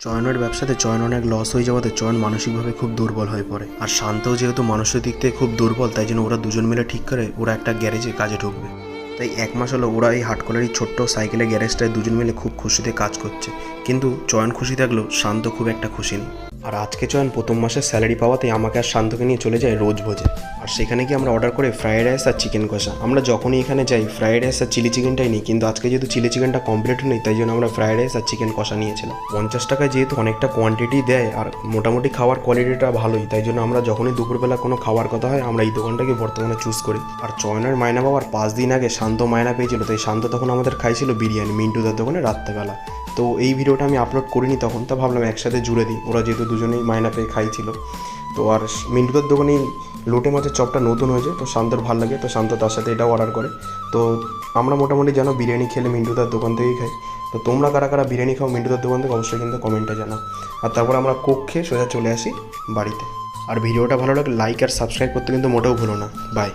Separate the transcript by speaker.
Speaker 1: চয়নের ব্যবসাতে চয়ন অনেক লস হয়ে যাওয়াতে চয়ন মানসিকভাবে খুব দুর্বল হয়ে পড়ে। আর শান্তও যেহেতু মানুষের দিক থেকে খুব দুর্বল, তাই জন্য ওরা দুজন মিলে ঠিক করে ওরা একটা গ্যারেজে কাজে ঢুকবে। তাই এক মাস হলো ওরা এই হাটকলারি ছোট্ট সাইকেলের গ্যারেজটায় দুজন মিলে খুব খুশিতে কাজ করছে। কিন্তু চয়ন খুশি থাকলেও শান্ত খুব একটা খুশি নেই। আর আজকে চয়ন প্রথম মাসের স্যালারি পাওয়াতে আমাকে আর শান্তকে নিয়ে চলে যায় রোজ ভোজে। আর সেখানে গিয়ে আমরা অর্ডার করে ফ্রায়েড রাইস আর চিকেন কষা। আমরা যখনই এখানে যাই ফ্রায়েড রাইস আর চিলি চিকেনটাই নিই, কিন্তু আজকে যেহেতু চিলি চিকেনটা কমপ্লিট নেই, তাই জন্য আমরা ফ্রায়েড রাইস আর চিকেন কষা নিয়েছিলাম। পঞ্চাশ টাকায় যেহেতু অনেকটা কোয়ান্টিটি দেয় আর মোটামুটি খাওয়ার কোয়ালিটিটা ভালোই, তাই জন্য আমরা যখনই দুপুরবেলা কোনো খাওয়ার কথা হয়, আমরা এই দোকানটাকে বর্তমানে চুজ করি। আর চয়নের মায়না পাওয়ার পাঁচ দিন আগে শান্ত মায়না পেয়েছিল, তাই শান্ত তখন আমাদের খাইছিল বিরিয়ানি, মিন্টুদার দোকানে রাত্রেবেলা। তো এই ভিডিওটা আমি আপলোড করিনি তখন, তো ভাবলাম একসাথে জুড়ে দিই। ওরা যেহেতু দুজনেই মায়না পেয়ে খাইছিল। তো আর মিন্টুদার দোকানে লোটে মাছের চপটা নতুন হয়েছে, তো শান্তর ভালো লাগে, তো শান্ত তার সাথে এটাও অর্ডার করে। তো আমরা মোটামুটি জানো বিরিয়ানি খেলে মিন্টুদার দোকান থেকেই খাই। তো তোমরা কারা কারা বিরিয়ানি খাও মিন্টুদার দোকান থেকে অবশ্যই কিন্তু কমেন্টে জানাও। আর তারপর আমরা কোক খেয়ে সোজা চলে আসি বাড়িতে। আর ভিডিওটা ভালো লাগলে লাইক আর সাবস্ক্রাইব করতে কিন্তু মোটেও ভুলো না। বাই